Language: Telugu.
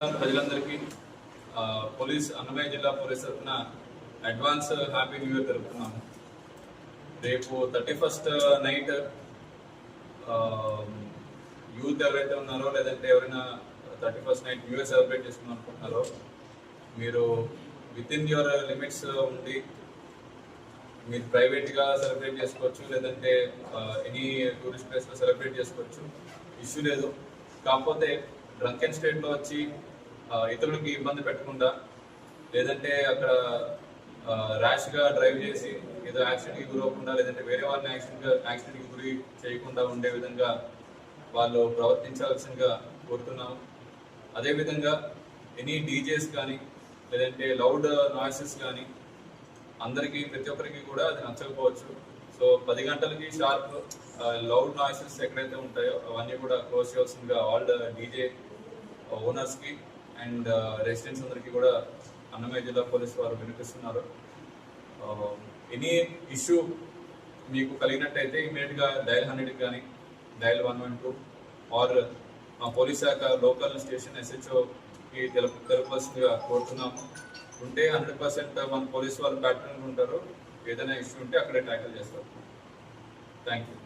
ప్రజలందరికీ పోలీస్ అన్నమయ్య జిల్లా పోలీస్ తరఫున అడ్వాన్స్ హ్యాపీ న్యూ ఇయర్ జరుపుతున్నాము రేపు థర్టీ ఫస్ట్ నైట్ యూత్ ఎవరైతే ఉన్నారో లేదంటే ఎవరైనా thirty first night new year celebrate చేసుకుందాం అనుకుంటున్నారో మీరు విత్ ఇన్ యువర్ లిమిట్స్ ఉండి మీరు ప్రైవేట్గా సెలబ్రేట్ చేసుకోవచ్చు లేదంటే ఎనీ టూరిస్ట్ ప్లేస్లో సెలబ్రేట్ చేసుకోవచ్చు. ఇష్యూ లేదు. కాకపోతే డ్రంకెన్ స్టేట్లో వచ్చి ఇతరులకి ఇబ్బంది పెట్టకుండా లేదంటే అక్కడ ర్యాష్గా డ్రైవ్ చేసి ఏదో యాక్సిడెంట్కి గురవకుండా లేదంటే వేరే వాళ్ళని యాక్సిడెంట్గా యాక్సిడెంట్కి గురి చేయకుండా ఉండే విధంగా వాళ్ళు ప్రవర్తించాల్సిందిగా కోరుతున్నాము అదేవిధంగా ఎనీ డీజేస్ కానీ లేదంటే లౌడ్ నాయిసెస్ కానీ అందరికీ ప్రతి ఒక్కరికి కూడా అది నచ్చకపోవచ్చు. సో పది గంటలకి షార్ప్ లౌడ్ నాయిసెస్ ఎక్కడైతే ఉంటాయో అవన్నీ కూడా క్లోజ్ చేయాల్సిందిగా ఆల్ డీజే ఓనర్స్కి అండ్ రెసిడెంట్స్ అందరికీ కూడా అన్నమయ్య జిల్లా పోలీస్ వారు వినిపిస్తున్నారు. Uh, ఎనీ ఇష్యూ మీకు కలిగినట్టయితే ఇమీడియట్గా డయల్ హండ్రెడ్కి కానీ dial one one two or మా పోలీస్ శాఖ లోకల్ స్టేషన్ ఎస్హెచ్ఓకి తెలుపు తెలుపవలసిందిగా కోరుతున్నాము. ఉంటే హండ్రెడ్ పర్సెంట్ మన పోలీస్ వాళ్ళు ప్యాటర్న్ ఉంటారు. ఏదైనా ఇష్యూ ఉంటే అక్కడే ట్యాకిల్ చేస్తారు. Thank you